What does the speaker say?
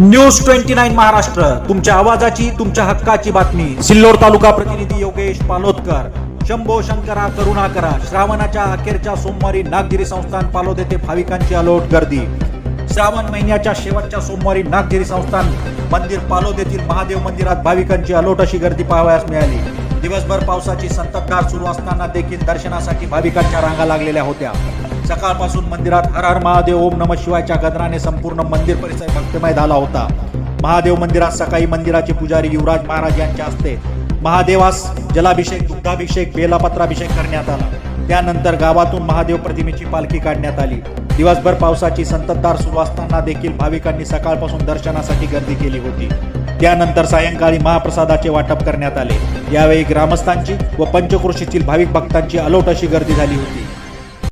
News twenty nine Maharashtra. तुमच्या आवाजाची तुमच्या हक्काची बातमी. सिल्लोड तालुका प्रतिनिधी योगेश पालोदकर. शंभो शंकरा करुणा करा श्रावणाच्या अखेरच्या सोमवारी नागगिरी संस्थान पालोद येथे भाविकांची अलोट गर्दी. श्रावण महिन्याच्या शेवटच्या सोमवारी नागगिरी संस्थान मंदिर पालोद येथील महादेव मंदिरात भाविकांची अलोट अशी गर्दी पाहावयास मिळाली. दिवसभर पावसाची संततधार सुरू असताना देखील दर्शनासाठी भाविकांच्या रांगा लागलेल्या होत्या. सकाळपासून मंदिरात हर हर महादेव ओम नम शिवायच्या गजराने संपूर्ण मंदिर परिसर भक्तिमय झाला होता. महादेव मंदिरात सकाळी मंदिराचे पुजारी युवराज महाराज यांच्या हस्ते महादेवास जलाभिषेक दुग्धाभिषेक बेलापत्राभिषेक करण्यात आला. त्यानंतर गावातून महादेव प्रतिमेची पालखी काढण्यात आली. दिवसभर पावसाची संततधार सुरू असताना देखील भाविकांनी सकाळपासून दर्शनासाठी गर्दी केली होती. त्यानंतर सायंकाळी महाप्रसादाचे वाटप करण्यात आले. यावेळी ग्रामस्थांची व पंचक्रोशीतील भाविक भक्तांची अलोट अशी गर्दी झाली होती.